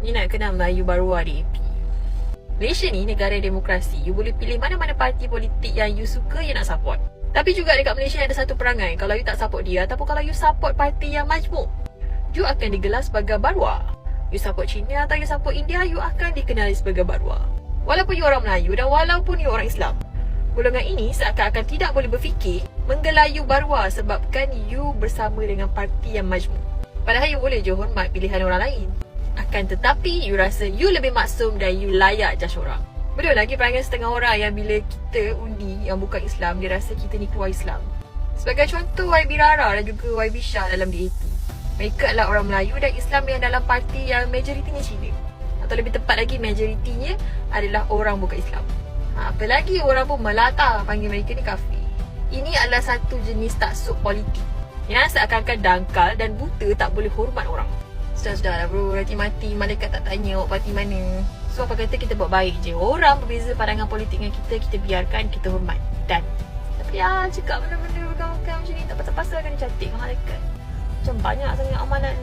Ni nak kenal Melayu baru di AP. Malaysia ni negara demokrasi. You boleh pilih mana-mana parti politik yang you suka, you nak support. Tapi juga dekat Malaysia ada satu perangai. Kalau you tak support dia ataupun kalau you support parti yang majmuk, you akan digelar sebagai barua. You support China atau you support India, you akan dikenali sebagai barua. Walaupun you orang Melayu dan walaupun you orang Islam, golongan ini seakan-akan tidak boleh berfikir menggelar you barua sebabkan you bersama dengan parti yang majmuk. Padahal you boleh je hormat pilihan orang lain. Akan tetapi you rasa you lebih maksum dan you layak judge orang. Betul lagi perangai setengah orang yang bila kita undi yang bukan Islam, dia rasa kita ni keluar Islam. Sebagai contoh YB Rara dan juga YB Shah dalam DAP. Mereka adalah orang Melayu dan Islam yang dalam parti yang majoritinya Cina. Atau lebih tepat lagi majoritinya adalah orang bukan Islam. Ha, apalagi orang pun melata panggil mereka ni kafir. Ini adalah satu jenis taksub politik yang seakan-akan dangkal dan buta tak boleh hormat orang. Sudah-sudah lah bro, nanti mati malaikat tak tanya awak parti mana. So apa kata kita buat baik je. Orang berbeza pandangan politik dengan kita, kita biarkan, kita hormat. Dan tapi ya cakap benda-benda bukan-bukan macam ni tak pasal-pasal kan cantik malaikat. Macam banyak sangat amalan